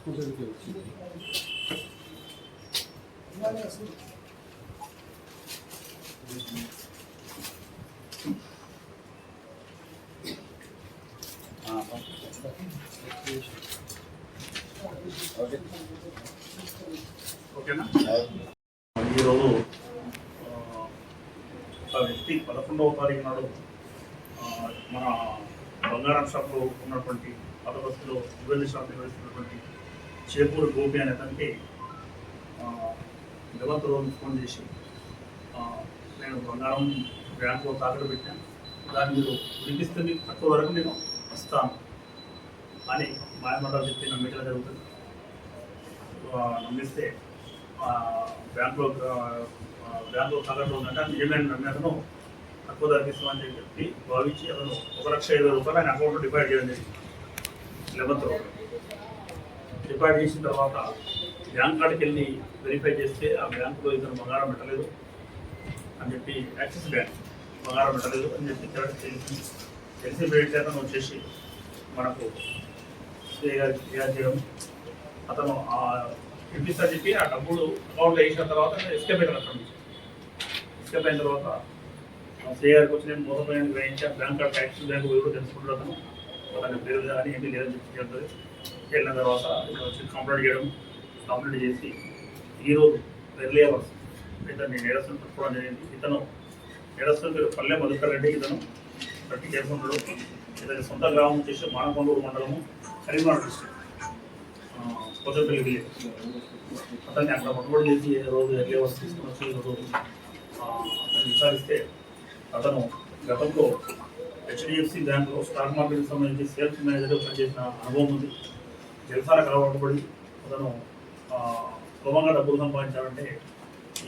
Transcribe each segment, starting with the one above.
ఐదో రమ్మా ఓకేనా ఈరోజు ఆ, ఒక వ్యక్తి పదకొండవ తారీఖు నాడు ఆ, మన బంగారం షాప్లో ఉన్నటువంటి పాత బస్సులో జ్యువెలరీ షాప్ నిర్వహిస్తున్నటువంటి చేపూరు గోపి అనే అతనికి గవంత్ రోజు ఫోన్ చేసి నేను బంగారం బ్యాంకులో తాకట్టు పెట్టాను దాన్ని మీరు వినిపిస్తే మీకు తక్కువ వరకు నేను వస్తాను. అని మాయమంటారు చెప్పి నమ్మించడం జరుగుతుంది. నమ్మిస్తే బ్యాంకులో బ్యాంకులో తాకట్టు ఉందంటే అది నిజమైన నమ్మకను తక్కువ ధరకి ఇస్తామని చెప్పి భావించి అతను ఒక లక్ష ఇరవై రూపాయలు ఆయన అకౌంట్లో డిపాజిట్ చేయడం జరిగింది. లెవెన్త్ రోజు డిపాజిట్ చేసిన తర్వాత బ్యాంక్ కాడికి వెళ్ళి వెరిఫై చేస్తే ఆ బ్యాంకులో ఇతను బంగారం పెట్టలేదు అని చెప్పి యాక్సిస్ బ్యాంక్ బంగారం పెట్టలేదు అని చెప్పి తెలిసి తెలిసి వెయిట్ వచ్చేసి మనకు ఫిర్యాదు చేయడం. అతను ఆ చెప్పి ఆ డబ్బులు అకౌంట్లో వేసిన తర్వాత ఎస్కేప్ అయిన అక్కడ ఎస్కేప్ అయిన తర్వాత సిఆర్కి వచ్చి నేను మోసపోయిన గ్రహించి బ్యాంక్ కార్డ్ యాక్సిస్ బ్యాంక్ కూడా తెలుసుకుంటున్నాను అతను అతని పేరు కానీ ఏమీ లేదని చెప్పి చెప్తుంది వెళ్ళిన తర్వాత ఇక్కడ వచ్చి కంప్లైంట్ చేయడం కంప్లైంట్ చేసి ఈరోజు ఎర్లీ అవర్స్ ఇతన్ని నేరస్తుని పట్టుకోవడం జరిగింది. ఇతను నేరస్తుని పేరు పల్లె మధుకర్ రెడ్డి. ఇతను పట్టి చేసుకున్నాడు ఇతని సొంత గ్రామం వచ్చేసి మానకొండూరు మండలము కరీంనగర్ డిస్ట్రిక్ట్. కొత్తపల్లి విలేజ్ అతన్ని అక్కడ పట్టుబడి చేసి ఏ రోజు ఎర్లీ అవర్స్ తీసుకుని వచ్చి ఈరోజు అతన్ని విచారిస్తే అతను గతంలో హెచ్డిఎఫ్సి బ్యాంకులో స్టాక్ మార్కెట్కి సంబంధించి సేల్స్ మేనేజర్గా పనిచేసిన అనుభవం ఉంది. జలసాల కలవబడి అతను ఆ, సులభంగా డబ్బులు సంపాదించాలంటే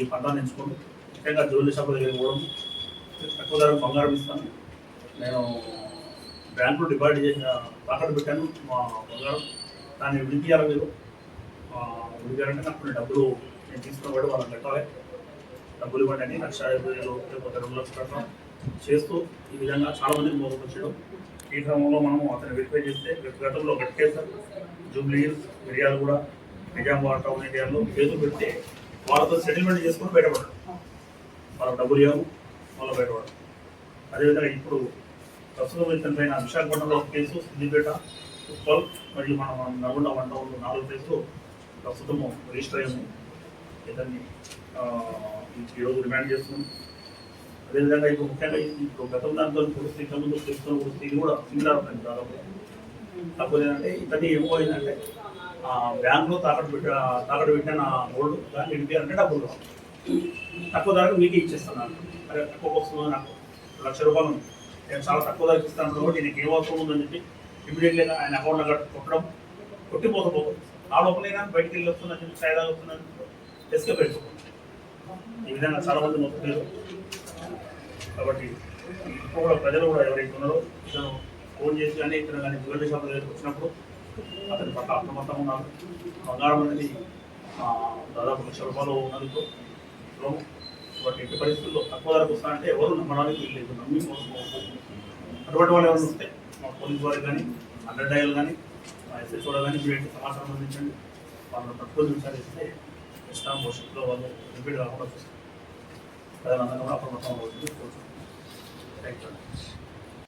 ఈ పంటాన్ని ఎంచుకోండి ముఖ్యంగా జ్యువెలరీ షాప్ దగ్గర పోవడం తక్కువ ధరకు బంగారం ఇస్తాను. నేను బ్యాంకులో డిపాజిట్ చేసిన తాకట్టు పెట్టాను మా బంగారం. దాన్ని విడిపియాలి మీరు. విడిపియాలంటే నాకు కొన్ని డబ్బులు నేను తీసుకున్న వాళ్ళని వాళ్ళకి కట్టాలి. డబ్బులు ఇవ్వండి అని లక్ష యాభై వేలు లేకపోతే రెండు లక్షలు కట్టడం. చేస్తూ ఈ విధంగా చాలా మందిని మోసపరిచాడు. ఈ క్రమంలో మనము అతను వెరిఫై చేస్తే గతంలో గట్టికేస్తారు జూబ్లీ హిల్స్ మిర్యాలు కూడా నిజామాబాద్ టౌన్ ఏరియాలో కేసులు పెడితే వాళ్ళతో సెటిల్మెంట్ చేసుకుని బయటపడడం వాళ్ళ డబ్బులు ఇవ్వము వాళ్ళు బయటపడడం అదేవిధంగా ఇప్పుడు ప్రస్తుతం ఇతని పైన విశాఖపట్నంలో ఒక కేసు సిద్దిపేట ఉప్పల్ మరియు మన మనం నల్గొండ వన్ టౌన్లో నాలుగు కేసులు ప్రస్తుతము రిజిస్టర్ అయ్యాము. ఇతన్ని ఈరోజు రిమాండ్ చేస్తున్నాం. అదేవిధంగా ఇప్పుడు ముఖ్యంగా ఇప్పుడు గతం దాంతో పోలిస్తే ఇంకా ముందు తీసుకున్న పోలిస్తే ఇది కూడా సిమిలర్ అవుతుంది దాదాపు. కాకపోతే ఏంటంటే ఇతన్ని ఏమైందంటే బ్యాంకులో తాకట్టు పెట్ట తాకట్టు పెట్టిన గోల్డ్ దాన్ని ఇంటి అంటే డబ్బులు తక్కువ ధరకు మీకు ఇచ్చేస్తున్నాను అరే తక్కువ వస్తుందో నాకు లక్ష రూపాయలు ఉంది. నేను చాలా తక్కువ ధరకు ఇస్తాను కాబట్టి నీకు ఏం అవసరం ఉందని చెప్పి ఇమీడియట్గా ఆయన అకౌంట్లో కట్టు కొట్టడం కొట్టిపోతపోతుంది ఆ లోపలైనా బయటికి వెళ్ళి వస్తుందని చెప్పి సైడ్ వస్తుందని ఎస్కేప్ పెట్టుకోండి ఈ విధంగా చాలా మంది మొత్తం కాబట్టి ఇప్పుడు కూడా ప్రజలు కూడా ఎవరైతే ఉన్నారో ఇతను ఫోన్ చేసి కానీ ఇతను కానీ జ్యువెలరీ షాప్ దగ్గరికి వచ్చినప్పుడు అతని పట్ల అప్రమత్తం ఉన్నారు బంగారం అనేది దాదాపు లక్ష రూపాయలు ఉన్నది కాబట్టి ఎట్టి పరిస్థితుల్లో తక్కువ ధరకు వస్తానంటే ఎవరు నమ్మడానికి వీల్లేదు నమ్మి అటువంటి వాళ్ళు ఎవరు వస్తే మా పోలీస్ వారికి కానీ అండర్ డయల్ కానీ మా ఎస్ఎస్ కూడా కానీ మీరు సమాచారం అందించండి. వాళ్ళని నిమిషాలు విచారిస్తే ఇష్టం భవిష్యత్తులో వాళ్ళు రిపీట్ కాకుండా చూస్తారు. ప్రజలందరూ కూడా అప్రమత్తం అవుతుంది థ్యాంక్ యూ